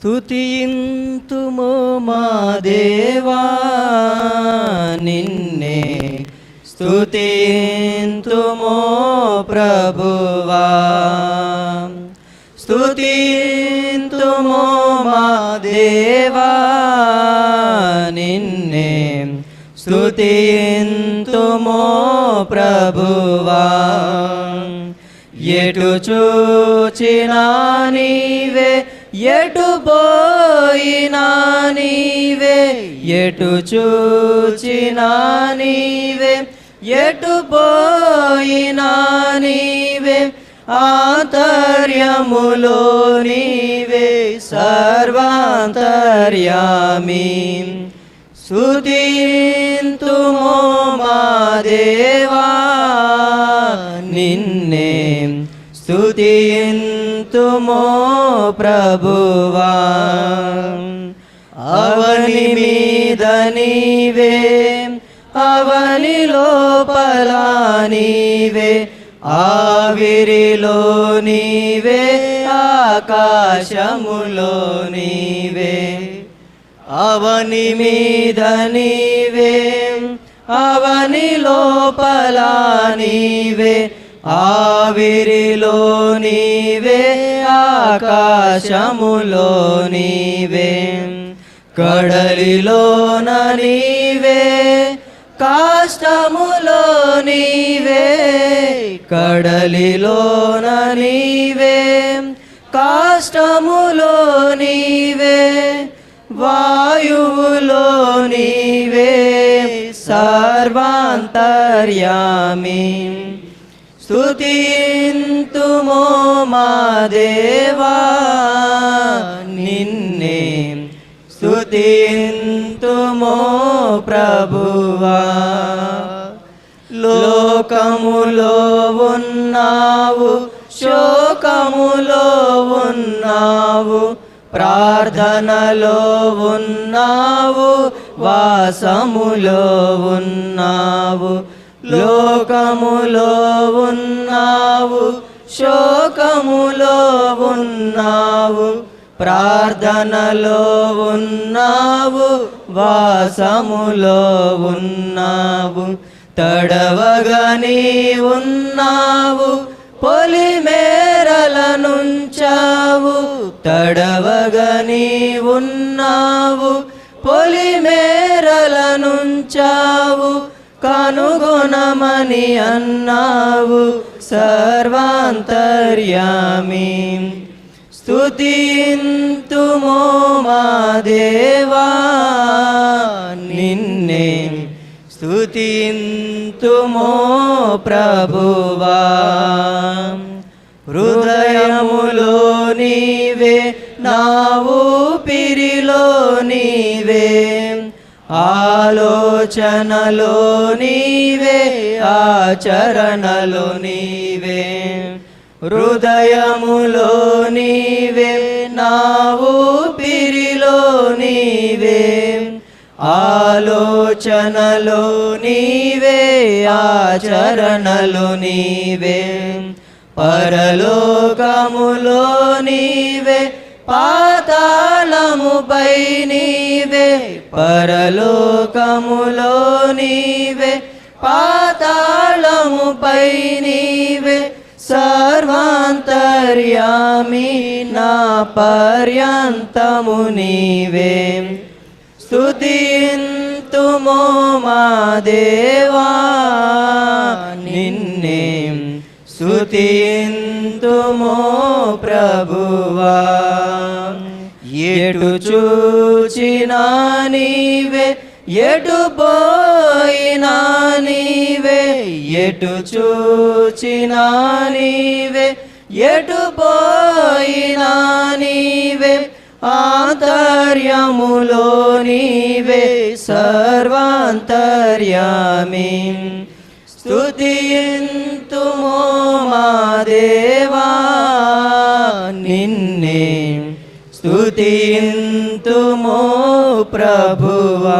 స్తుతింతుము మా దేవా నిన్నే స్తుతింతుము ప్రభువా. స్తుతింతుము మా దేవా నిన్నే స్తుతింతుము ప్రభువా. ఎటు చూచినా నీవే ఎటు పోయినా నీవే ఎటు చూచినా నీవే ఎటు పోయినా నీవే ఆంతర్యములో నీవే సర్వాంతర్యామి. సుదీంతుమో మా దేవా నిన్నే స్తుతింతుమో ప్రభువా. అవని మీద నీవే అవని లోపల నీవే ఆవిరిలో నీవే ఆకాశములో నీవే. అవని మీద నీవే అవని లోపల నీవే ఆవిరిలో నీవే ఆకాశములో నీవే. కడలిలోన నీవే కాష్టములో నీవే. కడలిలోన నీవే కాష్టములో నీవే. వాయువులో నీవే సర్వాంతర్యామి. స్తుతింతుమో మా దేవా నిన్నే స్తుతింతుమో ప్రభువా. లోకములో ఉన్నావు శోకములో ఉన్నావు ప్రార్థనలో ఉన్నావు వాసములో ఉన్నావు. లోకములో ఉన్నావు శోకములో ఉన్నావు ప్రార్థనలో ఉన్నావు వాసములో ఉన్నావు. తడవగని ఉన్నావు పొలిమేరల నుంచావు. తడవగని ఉన్నావు పొలిమేరల నుంచావు కనుగొనమని అన్నావు సర్వాంతర్యామి. స్తుతింతుమో మా దేవా నిన్నే. స్తుతింతుమో ప్రభువా ఆలోచనలో నీవే ఆచరణలో నీవే. హృదయములో నీవే నావు పిరిలో నీవే. ఆలోచనలో నీవే ఆచరణలో నీవే. పరలోకములో నీవే పాతాళముపై నీవే పరలోకములో నీవే పాతాళముపై నీవే సర్వాంతర్యామి నా పర్యంతము నీవే. స్తుతింతుమో మా దేవా నిన్నే స్తుతింతుమో ప్రభువా. ఎటు చూచినా నీవే ఎటు పోయినా నీవే ఎటు చూచినా నీవే ఎటు పోయినా నీవే ఆంతర్యములో నీవే సర్వాంతర్యామి. స్తుతింతుమో మా దేవా నిన్నే స్తుతి ప్రభువా